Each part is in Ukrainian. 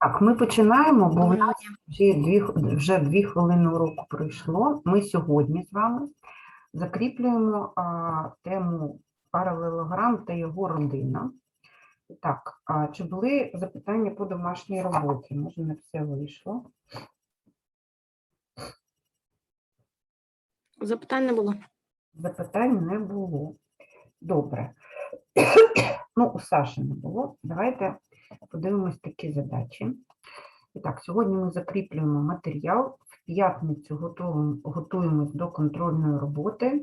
Так, ми починаємо, бо у нас вже дві, вже дві хвилини уроку пройшло. Ми сьогодні з вами закріплюємо а, тему паралелограм та його родина. Так, а, чи були запитання по домашній роботі? Може, не все вийшло. Запитань не було. Запитань не було. Добре. Ну, у Саші не було. Давайте подивимось такі задачі. І так, сьогодні ми закріплюємо матеріал. В п'ятницю готуємо, готуємось до контрольної роботи,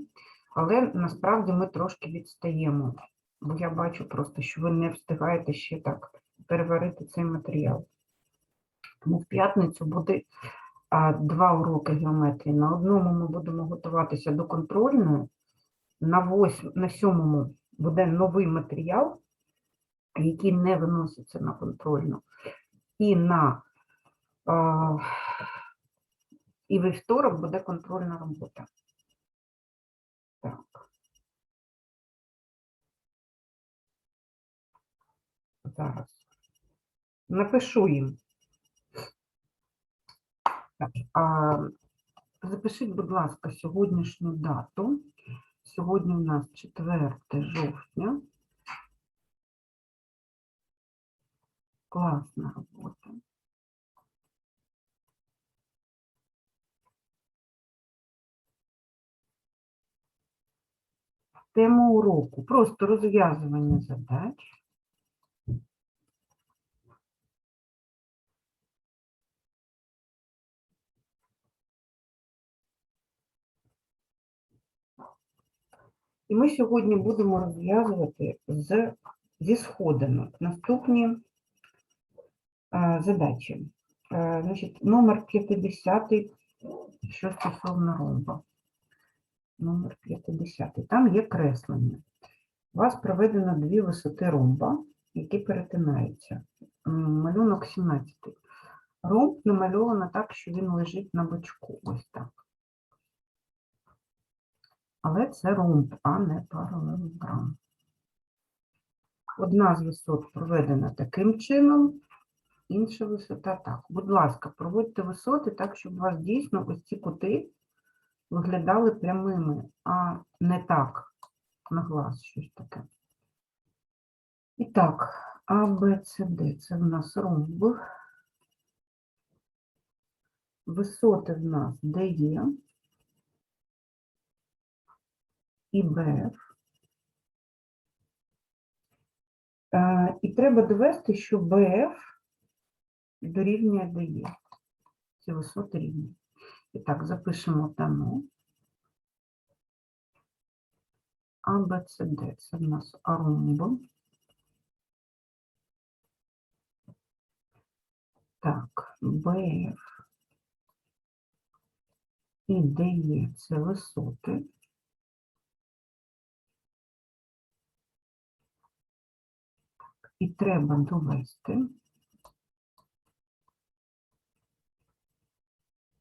але насправді ми трошки відстаємо, бо я бачу просто, що ви не встигаєте ще так переварити цей матеріал. Тому в п'ятницю буде два уроки геометрії. На одному ми будемо готуватися до контрольної, на, восьм, на сьомому буде новий матеріал, який не виноситься на контрольну. І на а, і вівторок буде контрольна робота. Так. Зараз. Напишу їм. Так, а, запишіть, будь ласка, сьогоднішню дату. Сьогодні у нас 4 жовтня. Класна робота. Тема уроку. Просто розв'язування задач. І ми сьогодні будемо розв'язувати з, зі сходинок наступні задачі. Е, значить, номер 50, що стосовно ромба. Номер 50. Там є креслення. У вас проведено дві висоти ромба, які перетинаються. Малюнок 17. Ромб намальовано так, що він лежить на бочку. Ось так. Але це ромб, а не паралелограм. Одна з висот проведена таким чином, інша висота так. Будь ласка, проводьте висоти так, щоб у вас дійсно ось ці кути виглядали прямими, а не так на глаз щось таке. І так, А, Б, С, Д – це в нас ромб. Висоти в нас Д є і БФ. Е, І треба довести, що БФ дорівнює ДЕ. Ці висоти рівні. І так, запишемо дано. А, Б, С, Д. Це в нас ромб. Так, БФ і ДЕ – це висоти. І треба довести,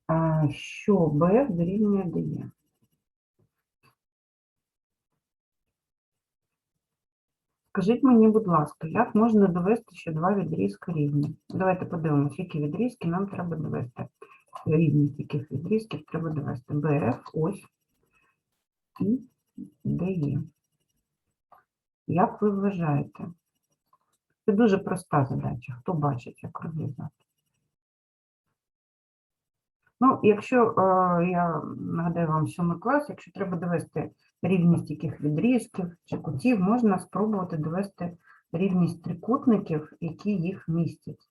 а, що БФ дорівнює ДЕ. Скажіть мені, будь ласка, як можна довести, що два відрізки рівні? Давайте подивимося, які відрізки нам треба довести. Рівність яких відрізків треба довести. БФ, ось, і ДЕ. Як ви вважаєте? Це дуже проста задача. Хто бачить, як розв'язати? Ну, якщо е, я нагадаю вам сьомий клас, якщо треба довести рівність яких відрізків чи кутів, можна спробувати довести рівність трикутників, які їх містять.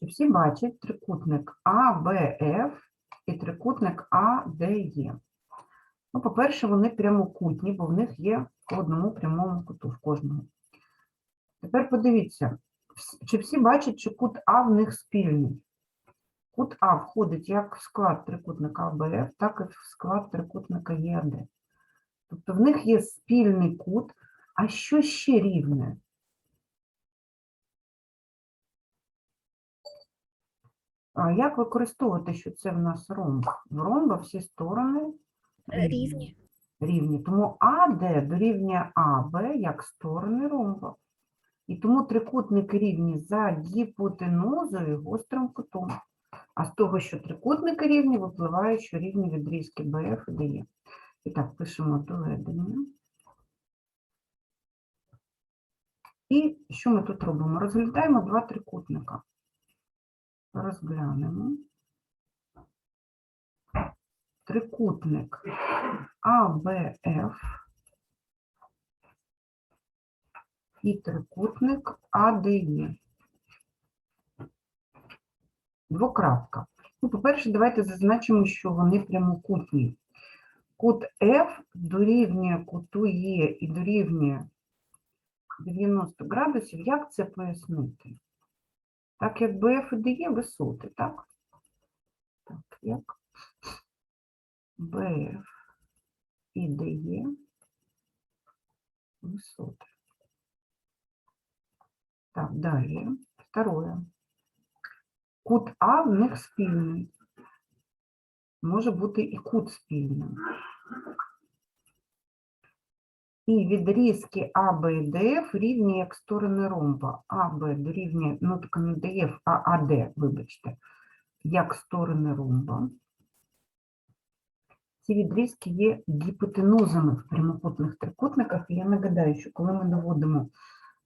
Чи всі бачать трикутник АБФ і трикутник АДЕ? Ну, по-перше, вони прямокутні, бо в них є по одному прямому куту в кожному. Тепер подивіться, чи всі бачать, що кут А в них спільний? Кут А входить як в склад трикутника АБФ, так і в склад трикутника ЄАД. Тобто в них є спільний кут, а що ще рівне? А як використовувати, що це в нас ромб? В ромба всі сторони Рівні. рівні. Тому АД дорівнює АБ як сторони ромба. І тому трикутники рівні за гіпотенузою і гострим кутом. А з того, що трикутники рівні, випливає, що рівні відрізки БФ і ДЕ. І так, пишемо доведення. І що ми тут робимо? Розглядаємо два трикутника. Розглянемо. Трикутник АБФ і трикутник АДЕ. Двокрапка. Ну, по-перше, давайте зазначимо, що вони прямокутні. Кут F дорівнює куту Е і дорівнює 90 градусів. Як це пояснити? Так як БФ і ДЕ висоти, так? Так, як БФ і ДЕ висоти. Так, далі. Второе. Кут А в них спільний. Може бути і кут спільним. І відрізки АБ і ДФ рівні як сторони ромба. АБ дорівнює, ну так не ДФ, а АД, вибачте, як сторони ромба. Ці відрізки є гіпотенузами в прямокутних трикутниках. І я нагадаю, що коли ми доводимо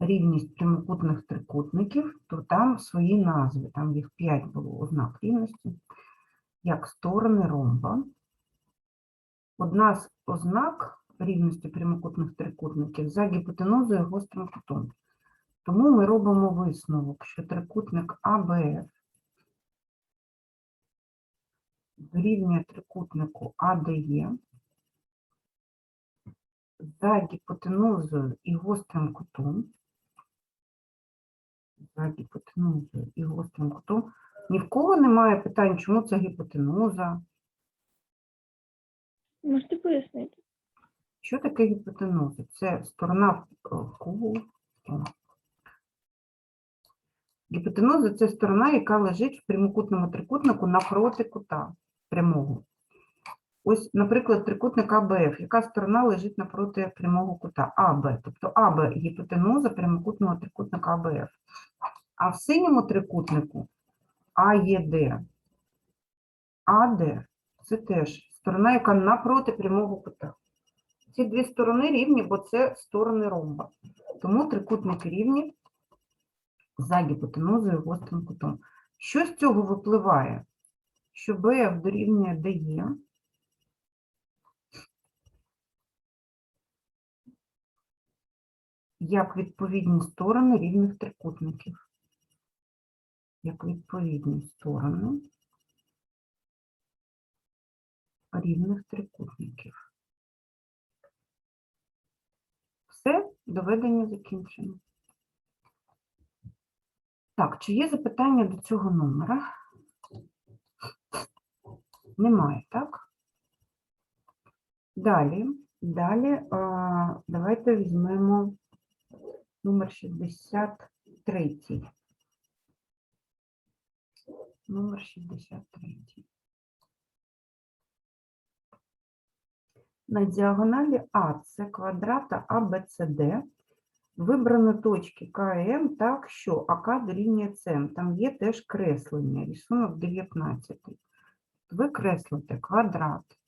рівність прямокутних трикутників, то там свої назви, там їх 5 було ознак рівності, як сторони ромба. Одна з ознак рівності прямокутних трикутників за гіпотенузою гострим кутом. Тому ми робимо висновок, що трикутник АБФ дорівнює трикутнику АДЕ за гіпотенузою і гострим кутом, за гіпотенузою і гострим кутом. Ні в кого немає питань, чому це гіпотенуза, Можете пояснити? Що таке гіпотенуза? Це сторона в- в Гіпотенуза – це сторона, яка лежить в прямокутному трикутнику напроти кута прямого. Ось, наприклад, трикутник АБФ. Яка сторона лежить напроти прямого кута? АБ. Тобто АБ – гіпотенуза прямокутного трикутника АБФ. А в синьому трикутнику АЄД. АД – це теж сторона, яка напроти прямого кута. Ці дві сторони рівні, бо це сторони ромба. Тому трикутники рівні за гіпотенузою гострим кутом. Що з цього випливає? Що БФ дорівнює ДЕ. Як відповідні сторони рівних трикутників. Як відповідні сторони рівних трикутників. Все, доведення закінчено. Так, чи є запитання до цього номера? Немає, так? Далі, далі давайте візьмемо номер 63. Номер 63. На діагоналі АС квадрата ABCD вибрано точки К і М так, що АК дорівнює СМ. Там є теж креслення, рисунок 19. Ви креслите квадрат,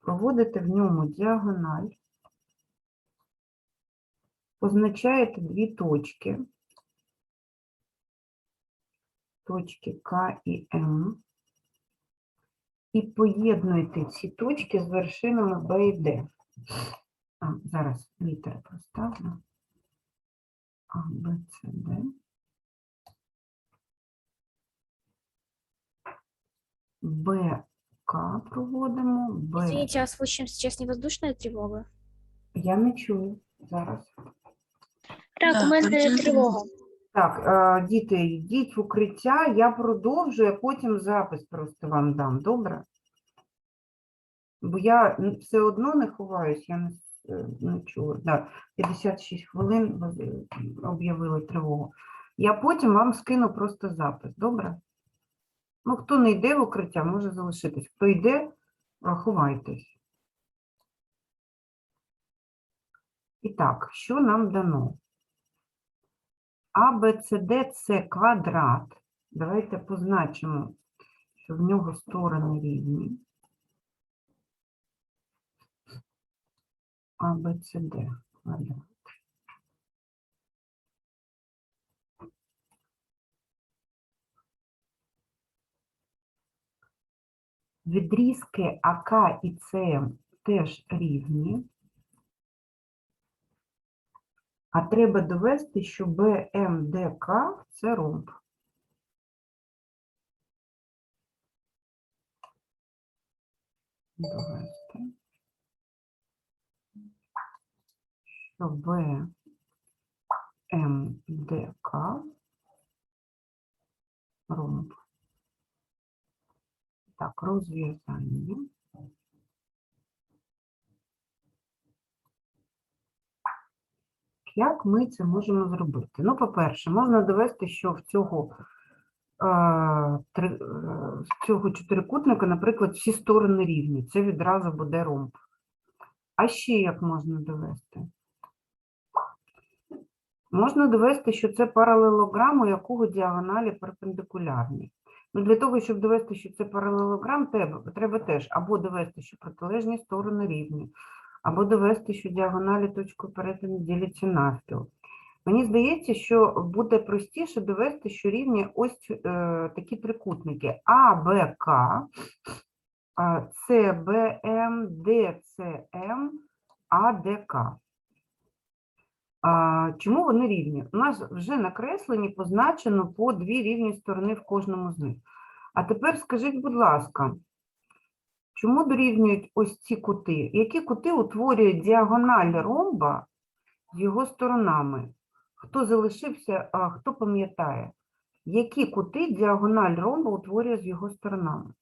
проводите в ньому діагональ, позначаєте дві точки, точки К і М, і поєднуєте ці точки з вершинами Б і Д. А, зараз літери поставлю. А, Б, С, Д. Б, К проводимо, Б. Извините, а случаем сейчас не воздушная тревога? Я не чую зараз. Так, у мене тривога. Так, е, діти, йдіть в укриття, я продовжую, а потім запис просто вам дам, добре? Бо я все одно не ховаюсь, я не, е, не чула. Да, 56 хвилин е, об'явили тривогу. Я потім вам скину просто запис, добре? Ну, хто не йде в укриття, може залишитись. Хто йде, ховайтесь. І так, що нам дано? АБЦД це квадрат. Давайте позначимо, що в нього сторони рівні. АБЦД квадрат. Відрізки АК і СМ теж рівні. А треба довести, що БМДК це ромб. Довести, що БМДК ромб. Так, розв'язання. Як ми це можемо зробити? Ну, по-перше, можна довести, що в цього, е, в цього чотирикутника, наприклад, всі сторони рівні. Це відразу буде ромб. А ще як можна довести? Можна довести, що це паралелограм, у якого діагоналі перпендикулярні. Ну, для того, щоб довести, що це паралелограм, треба, треба теж або довести, що протилежні сторони рівні, або довести, що діагоналі точкою перетину діляться навпіл. Мені здається, що буде простіше довести, що рівні ось е, такі трикутники А, Б, К, С, Б, М, Д, С, М, А, Д, К. Чому вони рівні? У нас вже накреслені, позначено по дві рівні сторони в кожному з них. А тепер скажіть, будь ласка, чому дорівнюють ось ці кути? Які кути утворюють діагональ ромба з його сторонами? Хто залишився, а хто пам'ятає? Які кути діагональ ромба утворює з його сторонами?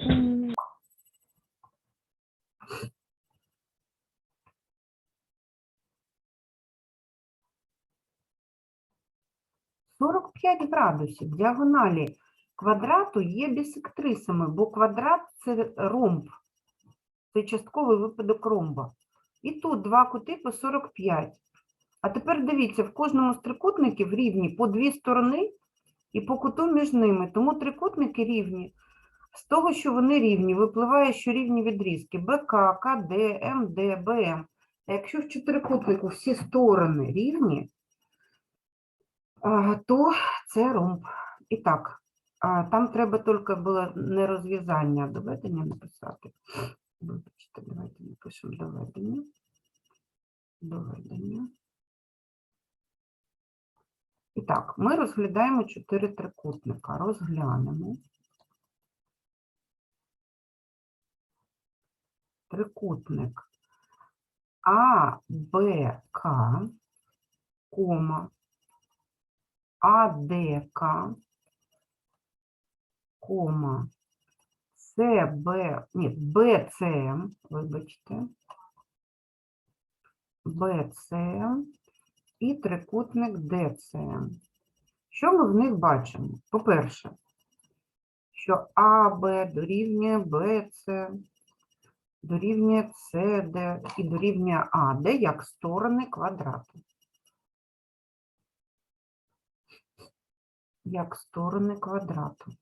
М, 45 градусів. Діагоналі квадрату є бісектрисами, бо квадрат це ромб. Це частковий випадок ромба. І тут два кути по 45. А тепер дивіться, в кожному з трикутників рівні по дві сторони і по куту між ними. Тому трикутники рівні. З того, що вони рівні, випливає, що рівні відрізки БК, КД, МД, БМ. А якщо в чотирикутнику всі сторони рівні, то це ромб. І так, а, там треба тільки було не розв'язання, а доведення написати. Вибачте, давайте напишемо доведення. Доведення. І так, ми розглядаємо чотири трикутника. Розглянемо. Трикутник А, Б, К, кома, АДК, кома, СБ, ні, БЦМ, вибачте, БЦМ і трикутник ДЦМ. Що ми в них бачимо? По-перше, що АБ дорівнює БЦ, дорівнює СД і дорівнює АД як сторони квадрату. Як сторони квадрату.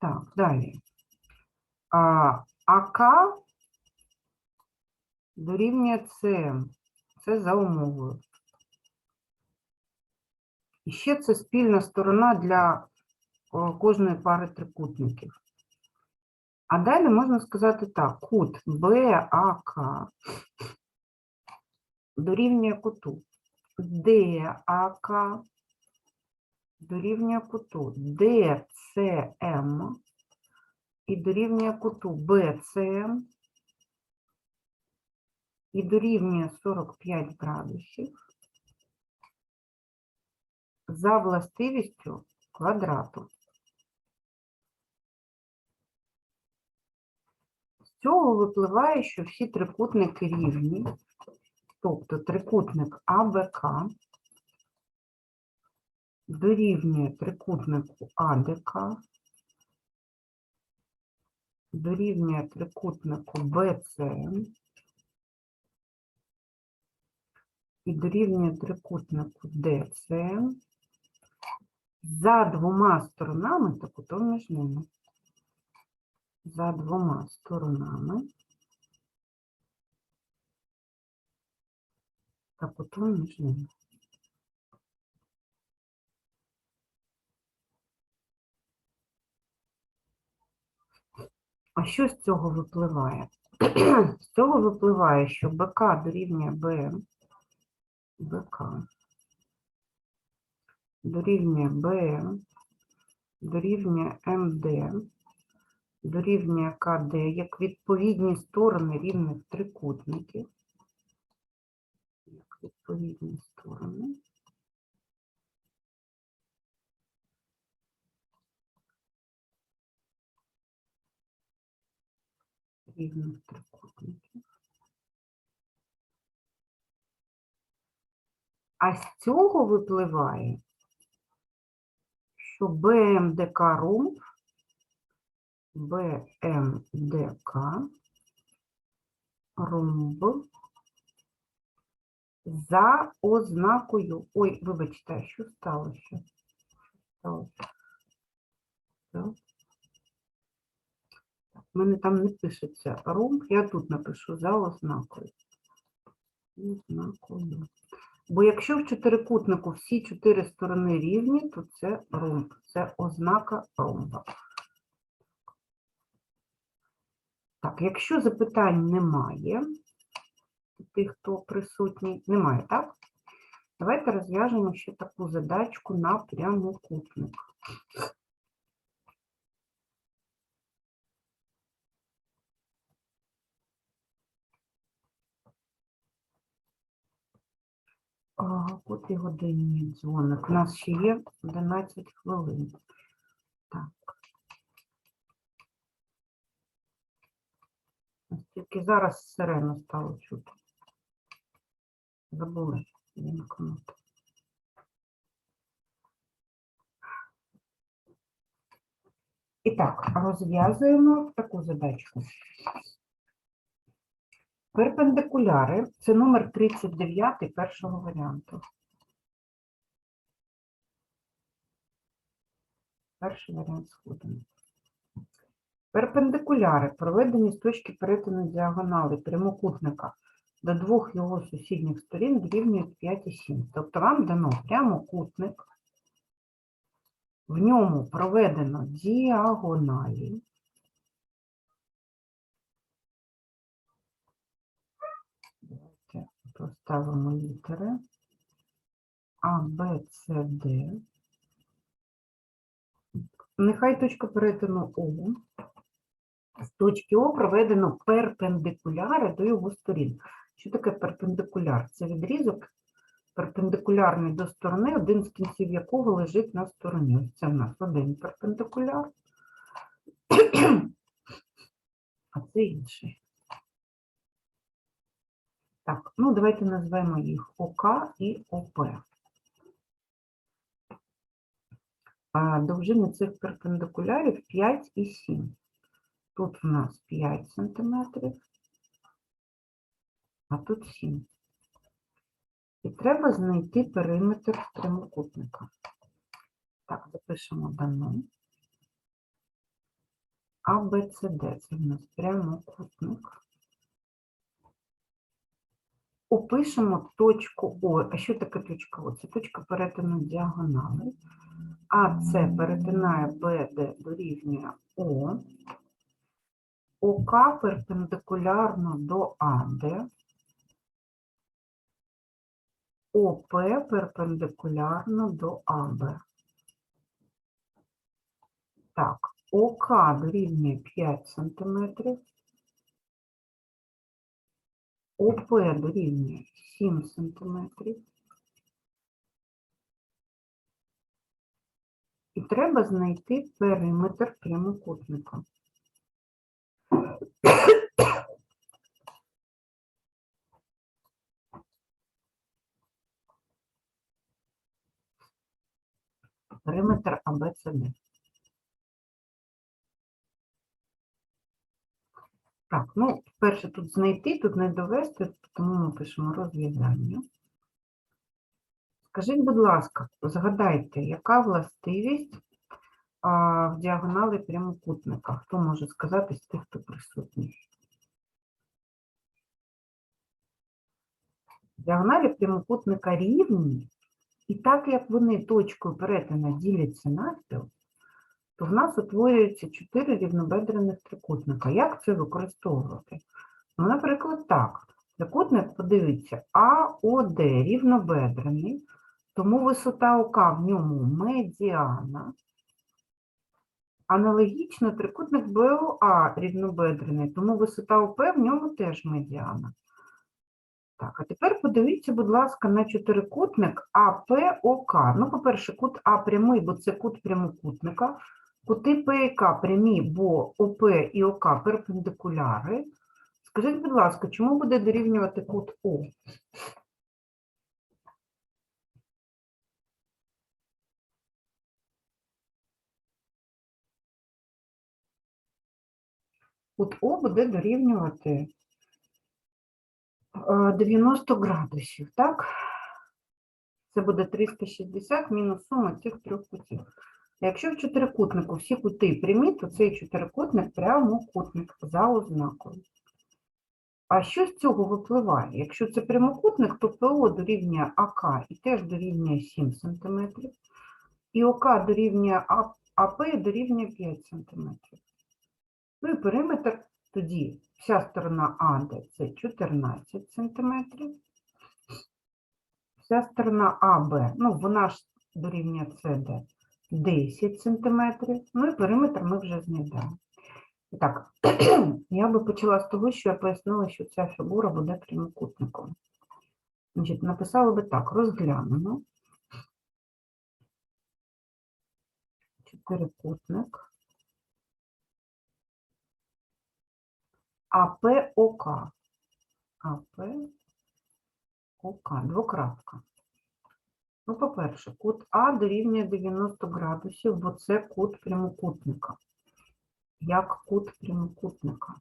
Так, далі. А, АК дорівнює СМ. Це за умовою. І ще це спільна сторона для кожної пари трикутників. А далі можна сказати так: кут БАК дорівнює куту ДАК дорівнює куту ДЦМ і дорівнює куту БЦМ і дорівнює 45 градусів за властивістю квадрату. З цього випливає, що всі трикутники рівні, тобто трикутник АБК дорівнює трикутнику АДК дорівнює трикутнику BC і дорівнює трикутнику DC за двома сторонами та кутом між ними. За двома сторонами та кутом між ними. А що з цього випливає? З цього випливає, що БК дорівнює БМ, БК дорівнює БМ, дорівнює МД, дорівнює КД, як відповідні сторони рівних трикутників. Як відповідні сторони. Рівних. А з цього випливає, що БМДК ромб, БМДК ромб за ознакою. Ой, вибачте, що сталося? Що сталося? Так. У мене там не пишеться ромб, я тут напишу за ознакою. Ознакою. Бо якщо в чотирикутнику всі чотири сторони рівні, то це ромб, це ознака ромба. Так, якщо запитань немає, тих, хто присутній, немає, так? Давайте розв'яжемо ще таку задачку на прямокутник. А, котрій годині дзвоник? У нас ще є 11 хвилин. Так. Тільки зараз сирену стало чути. Забули вімкнути. І так, розв'язуємо таку задачку. Перпендикуляри це номер 39 першого варіанту. Перший варіант сходимо. Перпендикуляри, проведені з точки перетину діагонали прямокутника до двох його сусідніх сторін дорівнюють 5 і 7. Тобто вам дано прямокутник, в ньому проведено діагоналі. Давайте поставимо літери А, Б, С, Д. Нехай точка перетину О. З точки О проведено перпендикуляри до його сторін. Що таке перпендикуляр? Це відрізок перпендикулярний до сторони, один з кінців якого лежить на стороні. Ось це в нас один перпендикуляр, а це інший. Так, ну давайте назвемо їх ОК і ОП. А довжини цих перпендикулярів 5 і 7. Тут у нас 5 сантиметрів, а тут 7. І треба знайти периметр прямокутника. Так, запишемо дано. А, Б, С, Д. Це в нас прямокутник. Опишемо точку О. А що таке точка О? Це точка перетину діагонали. АС перетинає БД дорівнює О. ОК перпендикулярно до АД. ОП перпендикулярно до АБ. Так, ОК дорівнює 5 см. ОП дорівнює 7 см. І треба знайти периметр прямокутника. Периметр АБЦД. Так, ну, перше тут знайти, тут не довести, тому ми пишемо розв'язання. Скажіть, будь ласка, згадайте, яка властивість а, в діагоналі прямокутника? Хто може сказати з тих, хто присутній? Діагоналі прямокутника рівні, і так як вони точкою перетину діляться навпіл, то в нас утворюється чотири рівнобедрених трикутника. Як це використовувати? Ну, наприклад, так. Трикутник, подивіться, АОД рівнобедрений, тому висота ОК в ньому медіана. Аналогічно трикутник БОА рівнобедрений, тому висота ОП в ньому теж медіана. Так, а тепер подивіться, будь ласка, на чотирикутник АПОК. Ну, по-перше, кут А прямий, бо це кут прямокутника. Кути П і К прямі, бо ОП і ОК перпендикуляри. Скажіть, будь ласка, чому буде дорівнювати кут О? Кут О буде дорівнювати е, 90 градусів, так? Це буде 360 мінус сума цих трьох кутів. Якщо в чотирикутнику всі кути прямі, то цей чотирикутник прямокутник за ознакою. А що з цього випливає? Якщо це прямокутник, то ПО дорівнює АК і теж дорівнює 7 см, і ОК дорівнює АП дорівнює 5 см. Ну і периметр тоді вся сторона АД це 14 см, вся сторона АБ, ну вона ж дорівнює СД 10 см, ну і периметр ми вже знайдемо. І Так, я би почала з того, що я пояснила, що ця фігура буде прямокутником. Значить, написала би так, розглянемо. Чотирикутник. АПОК. АПОК, двокрапка. Ну, по-перше, кут А дорівнює 90 градусів, бо це кут прямокутника. Як кут прямокутника.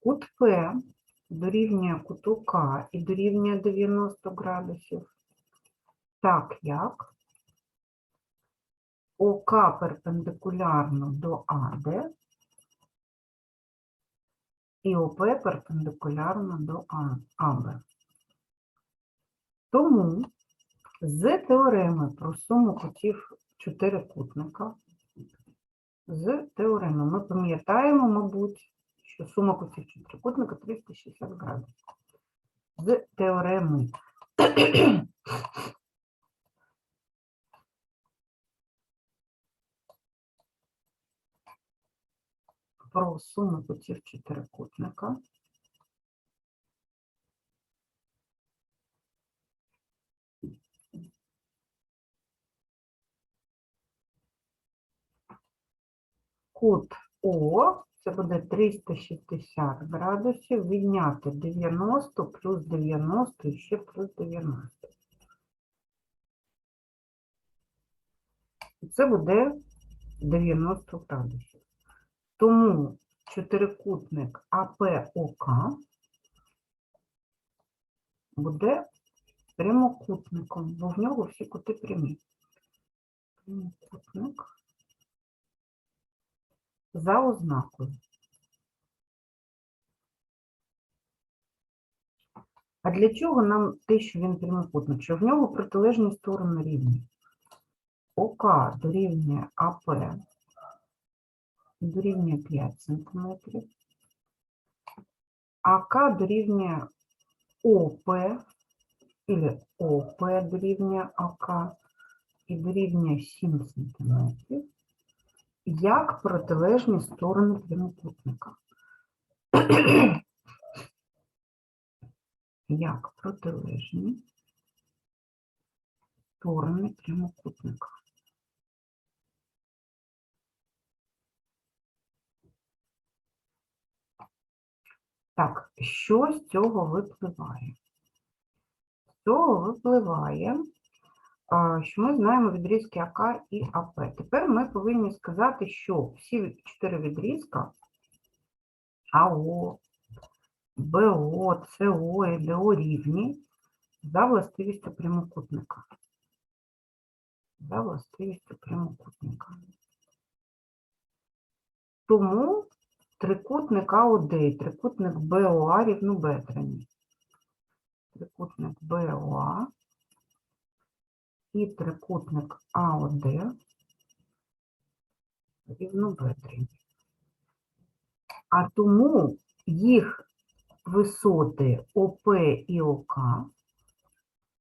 Кут П дорівнює куту К і дорівнює 90 градусів. Так як ОК перпендикулярно до АД і ОП перпендикулярно до АБ. Тому з теореми про суму кутів чотирикутника, з теореми ми пам'ятаємо, мабуть, що сума кутів чотирикутника 360 градусів. З теореми. Про суму кутів чотирикутника. Кут О, це буде 360 градусів, відняти 90 плюс 90 і ще плюс 90. І Це буде 90 градусів. Тому чотирикутник АПОК буде прямокутником, бо в нього всі кути прямі. Прямокутник за ознакою. А для чого нам те, що він прямокутник? Що в нього протилежні сторони рівні. ОК дорівнює АП дорівнює 5 см. АК дорівнює ОП, или ОП дорівнює АК і дорівнює 7 см, як протилежні сторони прямокутника. Як протилежні сторони прямокутника. Так, що з цього випливає? З цього випливає що ми знаємо відрізки АК і АП. Тепер ми повинні сказати, що всі чотири відрізка АО, БО, СО і ДО рівні за властивістю прямокутника. За властивістю прямокутника. Тому трикутник АОД трикутник БОА рівнобедрений. Трикутник БОА і трикутник АОД рівнобедрені. А тому їх висоти ОП і ОК,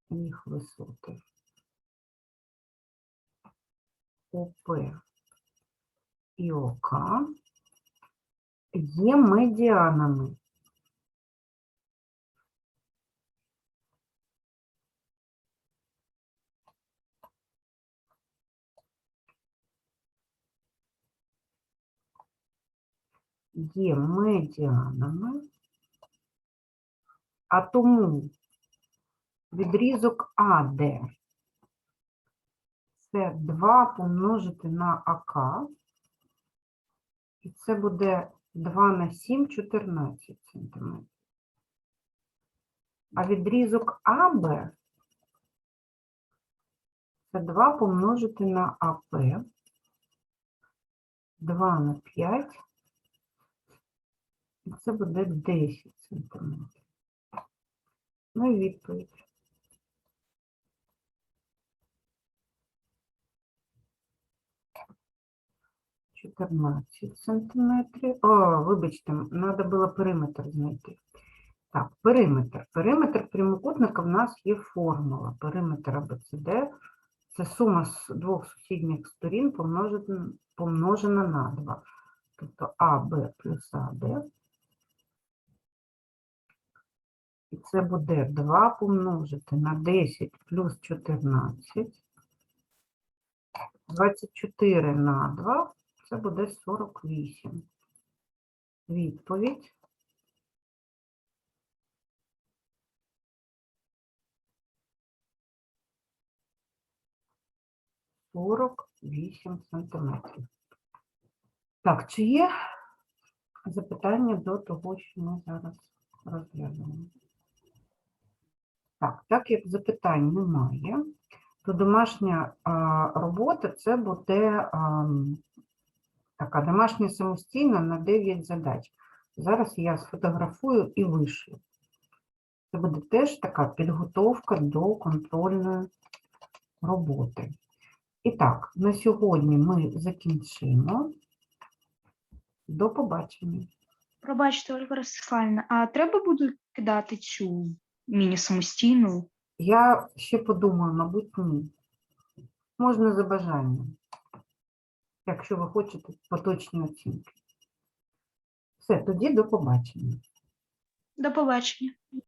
їх висоти ОП і ОК є медіанами. Є медіанами, а тому відрізок АД це 2 помножити на АК, і це буде 2 на 7, 14 см. А відрізок АБ це 2 помножити на АП, 2 на 5, і це буде 10 см. Ну і відповідь. Чотирнадцять сантиметрів. О, вибачте, треба було периметр знайти. Так, периметр. Периметр прямокутника в нас є формула. Периметр АБЦД – це сума з двох сусідніх сторін помножена на 2. Тобто АБ плюс АД. І це буде 2 помножити на 10 плюс 14. 24 на 2 це буде 48. Відповідь. Сорок вісім сантиметрів. Так, чи є запитання до того, що ми зараз розглядаємо? Так, так як запитань немає, то домашня а, робота це буде така домашня самостійна на 9 задач. Зараз я сфотографую і вишлю. Це буде теж така підготовка до контрольної роботи. І так, на сьогодні ми закінчимо. До побачення. Пробачте, Ольга Ростиславівна, а треба буде кидати цю міні-самостійну? Я ще подумаю, мабуть, ні. Можна за бажанням, якщо ви хочете поточні оцінки. Все, тоді до побачення. До побачення.